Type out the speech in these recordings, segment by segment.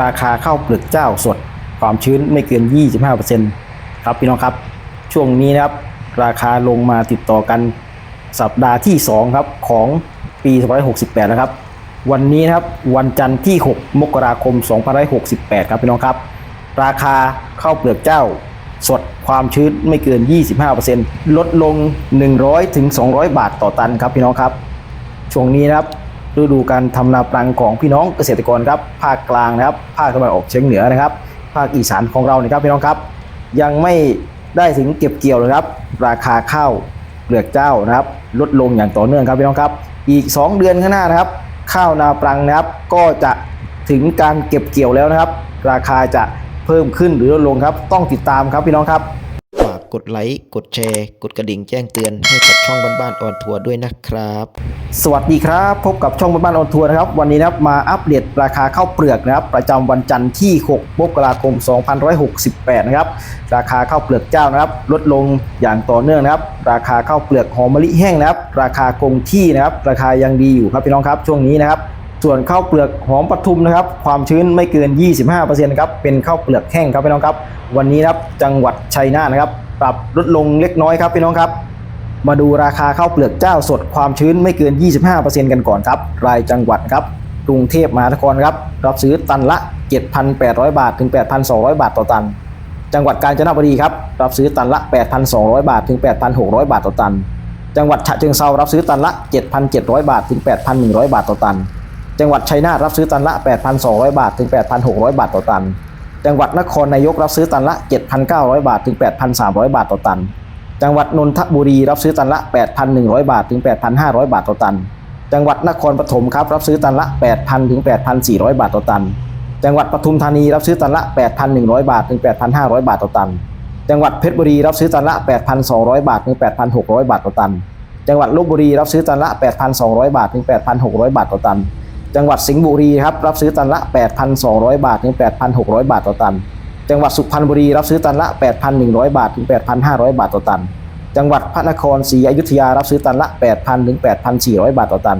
ราคาข้าวเปลือกเจ้าสด ความชื้นไม่เกิน 25%ครับพี่น้องครับ ช่วงนี้นะครับ ราคาลงมาติดต่อกันสัปดาห์ที่ 2 ครับของปี2568 นะครับ วันนี้นะครับวันจันทร์ที่ 6 มกราคม2568 ครับพี่น้องครับ ราคาข้าวเปลือกเจ้าสดความชื้นไม่เกิน 25%ลดลง 100ถึง200 บาทต่อตันครับพี่น้องครับ ช่วงนี้นะครับ ฤดูการทำนาปรังของพี่น้องเกษตรกรครับภาคกลางนะครับภาคตะวันออกเฉียงเหนือนะครับ ภาคอีสานของเรานะครับพี่น้องครับ ยังไม่ได้ถึงเก็บเกี่ยวนะครับ ราคาข้าวเปลือกเจ้านะครับ ลดลงอย่างต่อเนื่องครับพี่น้องครับ อีก 2 เดือนข้างหน้านะครับ ข้าวนาปรังนะครับ ก็จะถึงการเก็บเกี่ยวแล้วนะครับ ราคาจะเพิ่มขึ้นหรือลดลงครับ ต้องติดตามครับพี่น้องครับ กดไลค์ กดแชร์ กดกระดิ่งแจ้งเตือนให้กับช่องบ้านๆออนทัวร์ด้วยนะครับ สวัสดีครับ พบกับช่องบ้านๆออนทัวร์นะครับ วันนี้นะครับมาอัปเดตราคาข้าวเปลือกนะครับ ประจำวันจันทร์ที่ 6 มกราคม 2568 นะครับ ราคาข้าวเปลือกเจ้านะครับ ลดลงอย่างต่อเนื่องนะครับ ราคาข้าวเปลือกหอมมะลิแห้งนะครับ ราคาคงที่นะครับ ราคายังดีอยู่ครับพี่น้องครับ ช่วงนี้นะครับส่วนข้าวเปลือกหอมปทุมนะครับ ความชื้นไม่เกิน 25%ครับเป็นข้าวเปลือกแห้งครับพี่น้องครับ วันนี้นะครับจังหวัดชัยนาทนะครับ ปรับลดลงเล็กน้อยครับพี่น้องครับ มาดูราคาข้าวเปลือกเจ้าสดความชื้นไม่เกิน 25%กันก่อนครับ รายจังหวัดครับกรุงเทพมหานครครับรับซื้อตันละ 7,800 บาทถึง 8,200 บาทต่อตัน จังหวัดกาญจนบุรีครับรับซื้อตันละ 8,200 บาทถึง 8,600 บาทต่อตัน จังหวัดฉะเชิงเทรารับซื้อตันละ 7,700 บาทถึง 8,100 บาทต่อตัน จังหวัดชัยนาทรับซื้อตันละ 8,200 บาทถึง 8,600 บาทต่อตัน จังหวัดนครนายกรับซื้อตันละ 7,900 บาทถึง 8,300 บาทต่อตัน จังหวัดนนทบุรีรับซื้อตันละ 8,100 บาทถึง 8,500 บาทต่อตัน จังหวัดนครปฐมครับรับซื้อตันละ 8,000 ถึง 8,400 บาทต่อตัน จังหวัดปทุมธานีรับซื้อตันละ 8,100 บาทถึง 8,500 บาทต่อตัน จังหวัดเพชรบุรีรับซื้อตันละ 8,200 บาทถึง 8,600 บาทต่อตัน จังหวัดลบบุรีรับซื้อตันละ 8,200 บาทถึง 8,600 บาทต่อตัน จังหวัดสิงห์บุรีครับรับซื้อตันละ 8,200 บาทถึง 8,600 บาทต่อตัน จังหวัดสุพรรณบุรีรับซื้อตันละ 8,100 บาทถึง 8,500 บาทต่อตัน จังหวัดพระนครศรีอยุธยารับซื้อตันละ 8,000 ถึง 8,400 บาทต่อตัน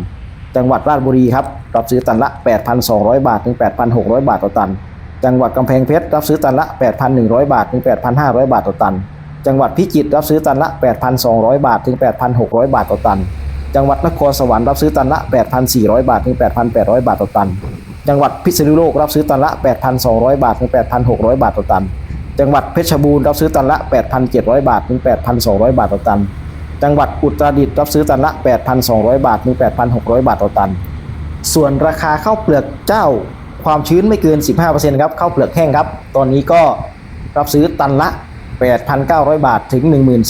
จังหวัดราชบุรีครับรับซื้อตันละ 8,200 บาทถึง 8,600 บาทต่อตัน จังหวัดกำแพงเพชรรับซื้อตันละ 8,100 บาทถึง 8,500 บาทต่อตัน จังหวัดพิจิตรรับซื้อตันละ 8,200 บาทถึง 8,600 บาทต่อตัน จังหวัดนครสวรรค์รับซื้อตันละ 8,400 บาทถึง 8,800 บาทต่อตัน จังหวัดพิษณุโลกรับซื้อตันละ 8,200 บาทถึง 8,600 บาทต่อตัน จังหวัดเพชรบูรณ์รับซื้อตันละ 8,700 บาทถึง 8,200 บาทต่อตัน จังหวัดอุตรดิตถ์รับซื้อตันละ 8,200 บาทถึง 8,600 บาทต่อตัน ส่วนราคาข้าวเปลือกเจ้าความชื้นไม่เกิน 15%ครับข้าวเปลือกแห้งครับ ตอนนี้ก็รับซื้อตันละ 8,900 บาทถึง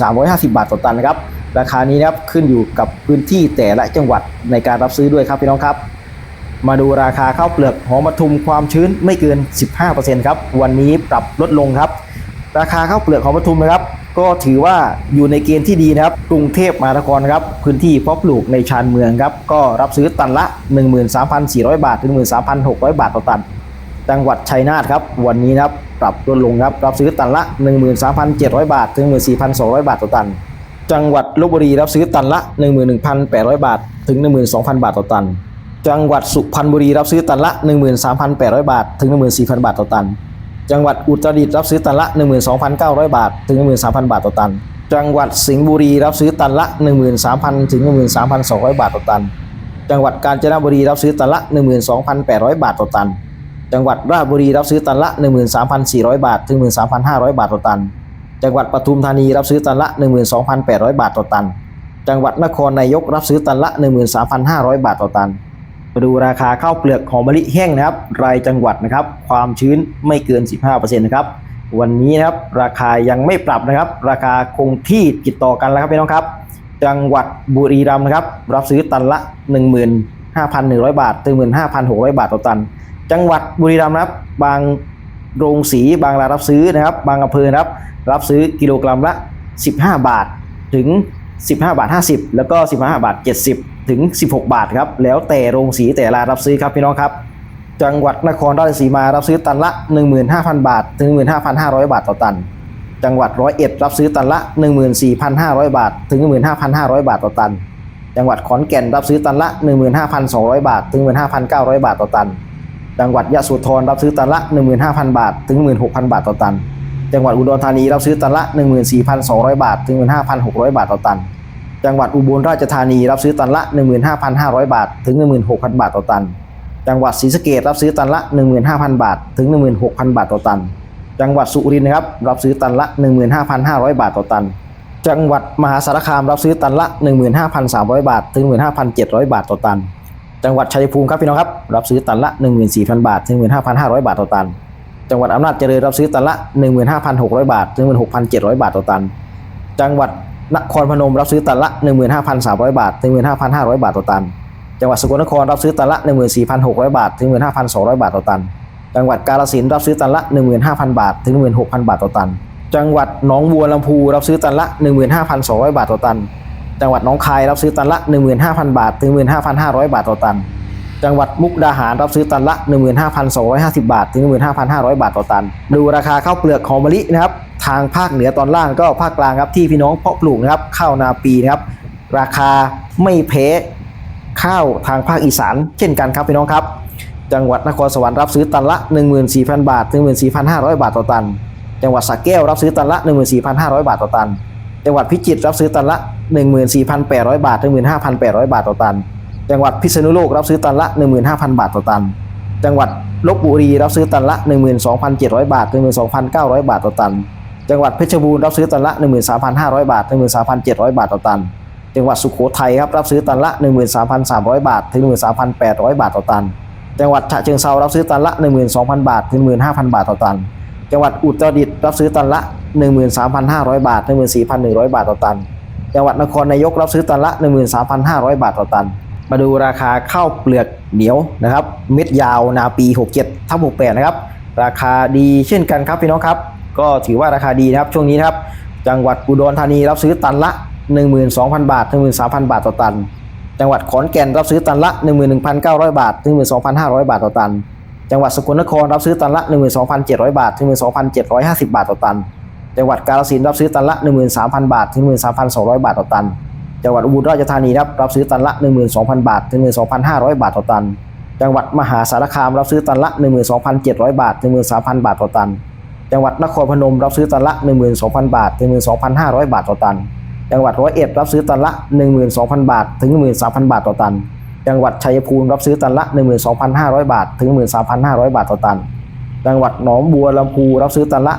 1350 บาทต่อตันนะครับ ราคานี้นะครับขึ้นอยู่กับพื้นที่แต่ละจังหวัดในการรับซื้อด้วยครับพี่น้องครับ มาดูราคาข้าวเปลือกหอมปทุมความชื้นไม่เกิน 15%ครับวันนี้ปรับลดลงครับ ราคาข้าวเปลือกหอมปทุมนะครับ ก็ถือว่าอยู่ในเกณฑ์ที่ดีนะครับกรุงเทพมหานครครับพื้นที่เพาะปลูกในชานเมืองครับก็รับซื้อตันละ 13,400 บาทถึง13,600 บาทต่อตัน จังหวัดชัยนาทครับวันนี้นะครับปรับลดลงครับรับซื้อตันละ 13,700 บาทถึง14,200 บาทต่อตัน จังหวัดลบบุรีรับซื้อตันละ 11,800 บาท ถึง 12,000 บาทต่อตัน จังหวัดสุพรรณบุรีรับซื้อตันละ 13,800 บาท ถึง 14,000 บาทต่อตัน จังหวัดอุตรดิตถ์รับซื้อตันละ 12,900 บาท ถึง 13,000 บาทต่อตัน จังหวัดสิงห์บุรีรับซื้อตันละ 13,000 ถึง 13,200 บาทต่อตัน จังหวัดกาญจนบุรีรับซื้อตันละ 12,800 บาทต่อตัน จังหวัดราชบุรีรับซื้อตันละ 13,400 บาท ถึง 13,500 บาทต่อตัน จังหวัดปทุมธานีรับซื้อตันละ 12,800 บาทต่อตัน จังหวัดนครนายกรับซื้อตันละ 13,500 บาทต่อตันมาดูราคาข้าวเปลือกหอมมะลิแห้งนะครับ รายจังหวัดนะครับ ความชื้นไม่เกิน 15%นะครับวันนี้นะครับราคายังไม่ปรับนะครับ ราคาคงที่ติดต่อกันแล้วครับพี่น้องครับ จังหวัดบุรีรัมย์นะครับรับซื้อตันละ 15,100 บาทถึง15,600 บาทต่อตัน จังหวัดบุรีรัมย์นะครับบางโรงสีบางรายรับซื้อนะครับ บางอำเภอนะครับ รับซื้อกิโลกรัมละ 15 บาทถึง 15 บาท 50 แล้วก็ 15 บาท 70 ถึง 16 บาทครับ แล้วแต่โรงสีแต่ละรับซื้อครับพี่น้องครับ จังหวัดนครราชสีมารับซื้อตันละ 15,000 บาท ถึง 15,500 บาทต่อตัน จังหวัดร้อยเอ็ดรับซื้อตันละ 14,500 บาท ถึง 15,500 บาทต่อตัน จังหวัดขอนแก่นรับซื้อตันละ 15,200 บาท ถึง 15,900 บาทต่อตัน จังหวัดยะโสธรรับซื้อตันละ 15,000 บาท ถึง 16,000 บาทต่อตัน จังหวัดอุดรธานีรับซื้อตันละ 14,200 บาท ถึง 15,600 บาทต่อตัน จังหวัดอุบลราชธานีรับซื้อตันละ 15,500 บาท ถึง 16,000 บาทต่อตัน จังหวัดศรีสะเกษรับซื้อตันละ 15,000 บาท ถึง 16,000 บาทต่อตัน จังหวัดสุรินทร์นะครับรับซื้อตันละ 15,500 บาทต่อตัน จังหวัดมหาสารคามรับซื้อตันละ 15,300 บาท ถึง 15,700 บาทต่อตัน จังหวัดชัยภูมิครับพี่น้องครับรับซื้อตันละ 14,000 บาท ถึง 15,500 บาทต่อตัน จังหวัดอำนาจเจริญรับซื้อตันละ 15,600 บาทถึง16,700 บาทต่อตัน จังหวัดนครพนมรับซื้อตันละ 15,300 บาทถึง15,500 บาทต่อตัน จังหวัดสกลนครรับซื้อตันละ 14,600 บาท ถึง 15,200 บาทต่อตัน จังหวัดกาฬสินธุ์รับซื้อตันละ 15,000 บาท ถึง 16,000 บาทต่อตัน จังหวัดหนองบัวลำพูรับซื้อตันละ 15,200 บาทต่อตัน จังหวัดหนองคายรับซื้อตันละ 15,000 บาท ถึง 15,500 บาทต่อตัน จังหวัดมุกดาหารรับซื้อตันละ 15,250 บาท ถึง 15,500 บาทต่อตัน ดูราคาข้าวเปลือกหอมมะลินะครับ ทางภาคเหนือตอนล่างก็ภาคกลางครับที่พี่น้องเพาะปลูกนะครับข้าวนาปีนะครับ ราคาไม่แพ้ข้าวทางภาคอีสาน เช่นกันครับพี่น้องครับ จังหวัดนครสวรรค์รับซื้อตันละ 14,000 บาท ถึง 14,500 บาทต่อตัน จังหวัดสระแก้วรับซื้อตันละ 14,500 บาทต่อตัน จังหวัดพิจิตรรับซื้อตันละ 14,800 บาท ถึง 15,800 บาทต่อตัน จังหวัดพิษณุโลกรับซื้อตันละ 15,000 บาทต่อตัน จังหวัดลบบุรีรับซื้อตันละ 12,700 บาทถึง12,900 บาทต่อตัน จังหวัดเพชรบูรณ์รับซื้อตันละ 13,500 บาทถึง13,700 บาทต่อตัน จังหวัดสุโขทัยครับรับซื้อตันละ 13,300 บาท ถึง 13,800 บาทต่อตัน จังหวัดฉะเชิงเทรารับซื้อตันละ 12,000 บาท ถึง 15,000 บาทต่อตัน จังหวัดอุตรดิตถ์รับซื้อตันละ 13,500 บาทถึง14,100 บาทต่อตัน จังหวัดนครนายกรับซื้อตันละ 13,500 บาทต่อตัน มาดูราคาข้าวเปลือกเหนียวนะครับ เม็ดยาวนาปี 67ทับ68 นะครับ ราคาดีเช่นกันครับพี่น้องครับ ก็ถือว่าราคาดีนะครับช่วงนี้นะครับ จังหวัดอุดรธานีรับซื้อตันละ 12,000 บาทถึง13,000 บาทต่อตัน จังหวัดขอนแก่นรับซื้อตันละ 11,900 บาทถึง12,500 บาทต่อตัน จังหวัดสกลนครรับซื้อตันละ 12,700 บาทถึง12,750 บาทต่อตัน จังหวัดกาฬสินธุ์รับซื้อตันละ 13,000 บาทถึง13,200 บาทต่อตัน จังหวัดอุบลราชธานีครับรับซื้อตันละ 12,000 บาท ถึง 12,500 บาทต่อตัน จังหวัดมหาสารคามรับซื้อตันละ 12,700 บาท ถึง 13,000 บาทต่อตัน จังหวัดนครพนมรับซื้อตันละ 12,000 บาท ถึง 12,500 บาทต่อตัน จังหวัดร้อยเอ็ดรับซื้อตันละ 12,000 บาท ถึง 13,000 บาทต่อตัน จังหวัดชัยภูมิรับซื้อตันละ 12,500 บาท ถึง 13,500 บาทต่อตัน จังหวัดหนองบัวลำพูรับซื้อตันละ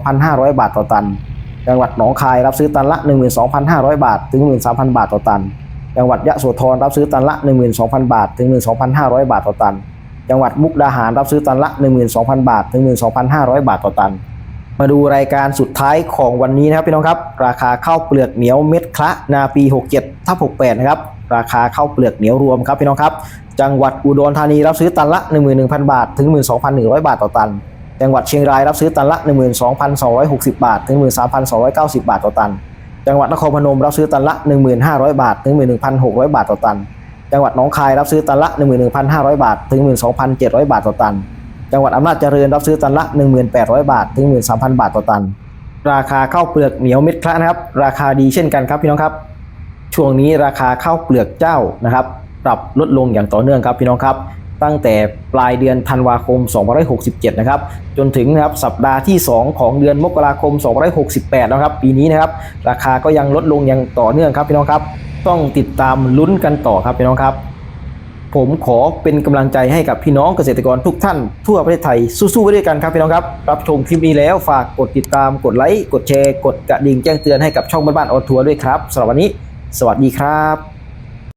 12,500 บาทต่อตัน จังหวัดหนองคายรับซื้อตันละ 12,500 บาท ถึง 13,000 บาทต่อตัน จังหวัดยะโสธรรับซื้อตันละ 12,000 บาท ถึง 12,500 บาทต่อตัน จังหวัดมุกดาหารรับซื้อตันละ 12,000 บาท ถึง 12,500 บาทต่อตัน มาดูรายการสุดท้ายของวันนี้นะครับพี่น้องครับ ราคาข้าวเปลือกเหนียวเม็ดคละนาปี 67ทับ68 นะครับ ราคาข้าวเปลือกเหนียวรวมครับพี่น้องครับ จังหวัดอุดรธานีรับซื้อตันละ 11,000 บาท ถึง 12,100 บาทต่อตัน จังหวัดเชียงรายรับซื้อตันละ 12,260 บาท ถึง 13,290 บาทต่อตัน จังหวัดนครพนมรับซื้อตันละ 1,500 บาท ถึง 11,600 บาทต่อตัน จังหวัดหนองคายรับซื้อตันละ 11,500 บาท ถึง 12,700 บาทต่อตัน จังหวัดอำนาจเจริญรับซื้อตันละ 1,800 บาท ถึง 13,000 บาทต่อตัน ราคาข้าวเปลือกเหนียวเม็ดคละนะครับ ราคาดีเช่นกันครับพี่น้องครับ ช่วงนี้ราคาข้าวเปลือกเจ้านะครับ ปรับลดลงอย่างต่อเนื่องครับพี่น้องครับ ตั้งแต่ปลายเดือนธันวาคม 2567 นะครับ จนถึงนะครับสัปดาห์ที่ 2 ของเดือนมกราคม 2568 นะครับ ปีนี้นะครับ ราคาก็ยังลดลงอย่างต่อเนื่องครับพี่น้องครับ ต้องติดตามลุ้นกันต่อครับพี่น้องครับ ผมขอเป็นกำลังใจให้กับพี่น้องเกษตรกรทุกท่านทั่วประเทศไทยสู้ๆไปด้วยกันครับพี่น้องครับ รับชมคลิปนี้แล้วฝากกดติดตามกดไลค์กดแชร์ กดกระดิ่งแจ้งเตือนให้กับช่องบ้านๆออทัวร์ด้วยครับสำหรับวันนี้ สวัสดีครับ